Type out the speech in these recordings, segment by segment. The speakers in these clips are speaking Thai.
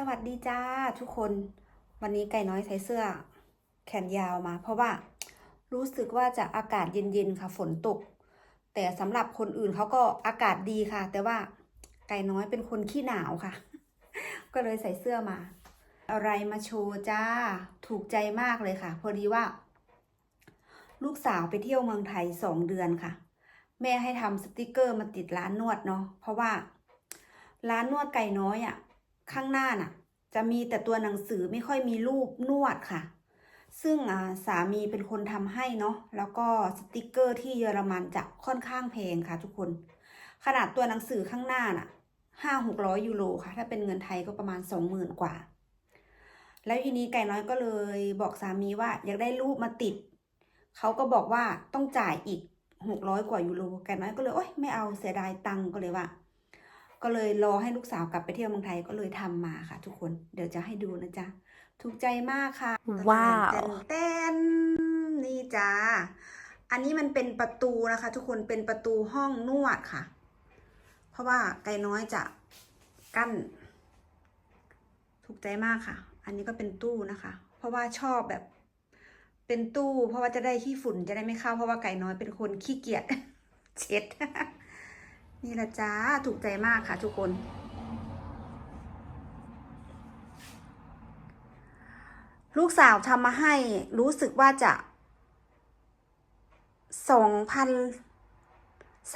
สวัสดีจ้าทุกคนวันนี้ไก่น้อยใส่เสื้อ แขนยาวมา เพราะว่ารู้สึกว่าจะอากาศเย็นๆค่ะฝนตก แต่สำหรับคนอื่นเขาก็อากาศดีค่ะ แต่ว่าไก่น้อยเป็นคนขี้หนาวค่ะ ก็เลยใส่เสื้อมา อะไรมาโชว์จ้าถูกใจมากเลยค่ะ พอดีว่า ลูกสาวไปเที่ยวเมืองไทยสองเดือนค่ะ แม่ให้ทำสติกเกอร์มาติดร้านนวดเนาะเพราะว่า ร้านนวดไก่น้อยอะ่ะ ข้างหน้าน่ะ จะมีแต่ตัวหนังสือไม่ค่อยมีรูปนวดค่ะ ซึ่งสามีเป็นคนทำให้เนาะแล้วก็สติกเกอร์ที่เยอรมันจะค่อนข้างแพงค่ะ ทุกคน ขนาดตัวหนังสือข้างหน้าน่ะห้าหกร้อยยูโรค่ะ ถ้าเป็นเงินไทยก็ประมาณสองหมื่นกว่า แล้วทีนี้ไก่น้อยก็เลยบอกสามีว่าอยากได้รูปมาติด เขาก็บอกว่าต้องจ่ายอีกหกร้อยกว่ายูโรไก่น้อยก็เลยโอ๊ยไม่เอาเสียดายตังค์ก็เลยว่า ก็เลยรอให้ลูกสาวกลับไปเที่ยวเมืองไทยก็เลยทำมาค่ะ ทุกคนเดี๋ยวจะให้ดูนะจ๊ะถูกใจมากค่ะว้าวเต้นเต้นนี่จ้าอันนี้มันเป็นประตูนะคะ ทุกคนเป็นประตูห้องนวดค่ะ เพราะว่าไก่น้อยจะกั้น ถูกใจมากค่ะ อันนี้ก็เป็นตู้นะคะ เพราะว่าชอบแบบ เป็นตู้ เพราะว่าจะได้ขี้ฝุ่นจะได้ไม่เข้า เพราะว่าไก่น้อยเป็นคนขี้เกียจเช็ด นี่ละจ้า ถูกใจมากค่ะทุกคน ลูกสาวทำมาให้รู้สึกว่าจะสองพัน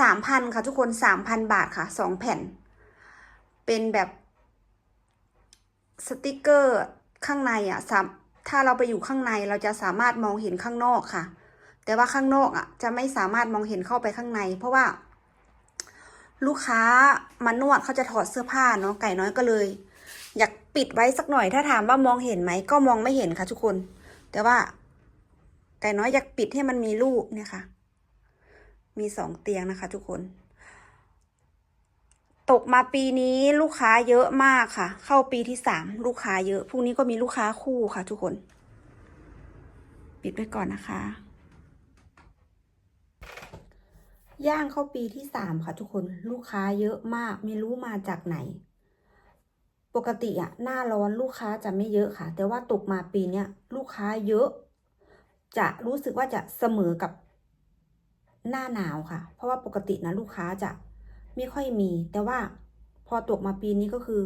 สามพันค่ะทุกคนสามพันบาทค่ะสองแผ่น เป็นแบบสติกเกอร์ข้างในอะสามถ้าเราไปอยู่ข้างในเราจะสามารถมองเห็นข้างนอกค่ะ แต่ว่าข้างนอกอะ จะไม่สามารถมองเห็นเข้าไปข้างใน เพราะว่า ลูกค้ามานวดเขาจะถอดเสื้อผ้าเนาะไก่น้อยก็เลย อยากปิดไว้สักหน่อยถ้าถามว่ามองเห็นไหมก็มองไม่เห็นค่ะทุกคน แต่ว่า ไก่น้อยอยากปิดให้มันมีรูปเนี่ยค่ะ มีสองเตียงนะคะ ทุกคน ตกมาปีนี้ลูกค้าเยอะมากค่ะ เข้าปีที่สามลูกค้าเยอะพรุ่งนี้ก็มีลูกค้าคู่ค่ะ ทุกคน ปิดไว้ก่อนนะคะ ย่างเข้าปีที่สามค่ะทุกคนลูกค้าเยอะมากไม่รู้มาจากไหน ปกติอะหน้าร้อนลูกค้าจะไม่เยอะค่ะ แต่ว่าตกมาปีเนี้ยลูกค้าเยอะ จะรู้สึกว่าจะเสมอกับหน้าหนาวค่ะ เพราะว่าปกตินะลูกค้าจะไม่ค่อยมี แต่ว่าพอตกมาปีนี้ก็คือ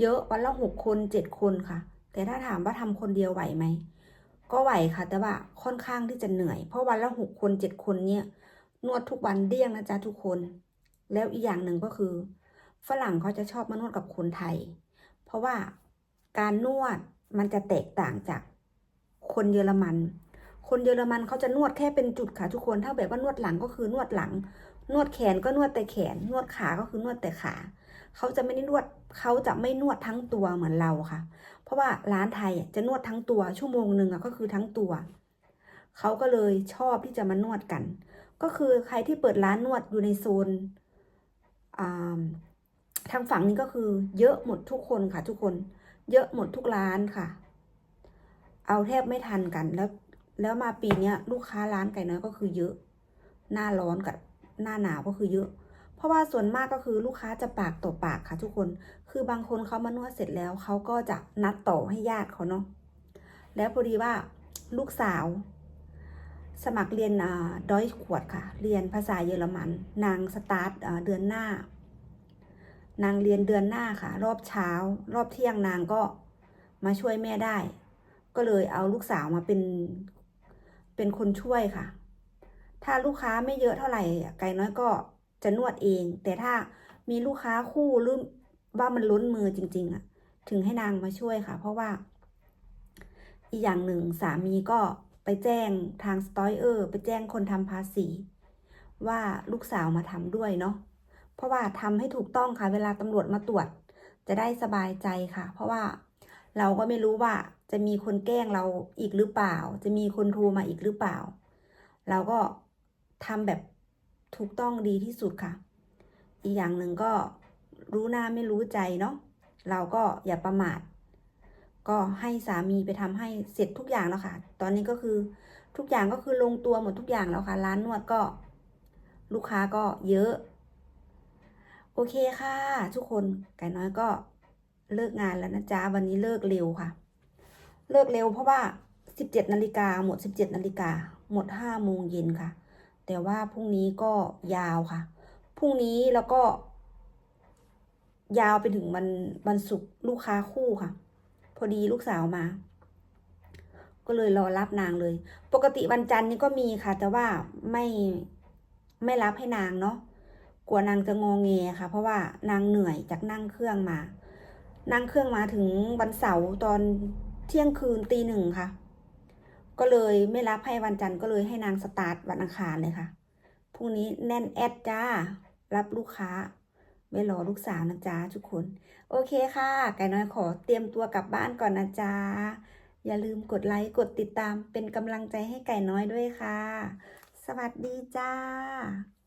เยอะวันละหกคนเจ็ดคนค่ะ แต่ถ้าถามว่าทำคนเดียวไหวไหมก็ไหวค่ะ แต่ว่าค่อนข้างที่จะเหนื่อย เพราะวันละหกคนเจ็ดคนเนี่ย นวดทุกวันเดี้ยงนะจ๊ะทุกคน แล้วอีกอย่างหนึ่งก็คือ ฝรั่งเขาจะชอบมานวดกับคนไทย เพราะว่าการนวดมันจะแตกต่างจากคนเยอรมัน คนเยอรมันเขาจะนวดแค่เป็นจุดค่ะทุกคน ถ้าแบบว่านวดหลังก็คือนวดหลัง นวดแขนก็นวดแต่แขน นวดขาก็คือนวดแต่ขา เขาจะไม่ได้นวดเขาจะไม่นวดทั้งตัวเหมือนเราค่ะ เพราะว่าร้านไทยจะนวดทั้งตัวชั่วโมงหนึ่งอะก็คือทั้งตัว เขาก็เลยชอบที่จะมานวดกัน ก็คือใครที่เปิดร้านนวดอยู่ในโซนทางฝั่งนี้ก็คือเยอะหมดทุกคนค่ะทุกคน เยอะหมดทุกร้านค่ะ เอาแทบไม่ทันกันแล้ว แล้วมาปีเนี้ยลูกค้าร้านไก่น้อยก็คือเยอะ หน้าร้อนกับหน้าหนาวก็คือเยอะ เพราะว่าส่วนมากก็คือลูกค้าจะปากต่อปากค่ะ ทุกคน คือบางคนเขามานวดเสร็จแล้วเขาก็จะนัดต่อให้ญาติเขาเนาะแล้วพอดีว่าลูกสาว สมัครเรียนดอยขวดค่ะ เรียนภาษาเยอรมัน นางสตาร์ทเดือนหน้า นางเรียนเดือนหน้าค่ะ รอบเช้า รอบเที่ยงนางก็มาช่วยแม่ได้ ก็เลยเอาลูกสาวมาเป็นเป็นคนช่วยค่ะ ถ้าลูกค้าไม่เยอะเท่าไหร่ ไก่น้อยก็จะนวดเอง แต่ถ้ามีลูกค้าคู่หรือว่ามันล้นมือจริง ๆอะถึงให้นางมาช่วยค่ะ เพราะว่า อีกอย่างหนึ่งสามีก็ ไปแจ้งทางสตอยเออร์ไปแจ้งคนทำภาษี ว่าลูกสาวมาทำด้วยเนาะเพราะว่าทำให้ถูกต้องค่ะเวลาตำรวจมาตรวจ จะได้สบายใจค่ะ เพราะว่าเราก็ไม่รู้ว่าจะมีคนแกล้งเราอีกหรือเปล่า จะมีคนโทรมาอีกหรือเปล่า เราก็ทำแบบถูกต้องดีที่สุดค่ะ อีกอย่างหนึ่งก็รู้หน้าไม่รู้ใจเนาะเราก็อย่าประมาท ก็ให้สามีไปทำให้เสร็จทุกอย่างแล้วค่ะ ตอนนี้ก็คือทุกอย่างก็คือลงตัวหมดทุกอย่างแล้วค่ะ ร้านนวดก็ ลูกค้าก็เยอะ โอเคค่ะ ทุกคนไก่น้อยก็เลิกงานแล้วนะจ๊ะวันนี้เลิกเร็วค่ะ เลิกเร็วเพราะว่าสิบเจ็ดนาฬิกาหมดสิบเจ็ดนาฬิกาหมดห้าโมงเย็นค่ะ แต่ว่าพรุ่งนี้ก็ยาวค่ะพรุ่งนี้แล้วก็ ยาวไปถึงวันวันศุกร์ลูกค้าคู่ค่ะ พอดีลูกสาวมา ก็เลยรอรับนางเลย ปกติวันจันทร์นี่ก็มีค่ะ แต่ว่าไม่ไม่รับให้นางเนาะกลัวนางจะงองเงค่ะ เพราะว่านางเหนื่อยจากนั่งเครื่องมา นั่งเครื่องมาถึงวันเสาร์ตอนเที่ยงคืนตีหนึ่งค่ะ ก็เลยไม่รับให้วันจันทร์ก็เลยให้นางสตาร์ทวันอังคารเลยค่ะพรุ่งนี้แน่นแอดจ้า รับลูกค้า ไม่รอลูกสาวนะจ๊ะทุกคน โอเคค่ะ ไก่น้อยขอเตรียมตัวกลับบ้านก่อนนะจ๊ะ อย่าลืมกดไลค์กดติดตามเป็นกำลังใจให้ไก่น้อยด้วยค่ะ สวัสดีจ้า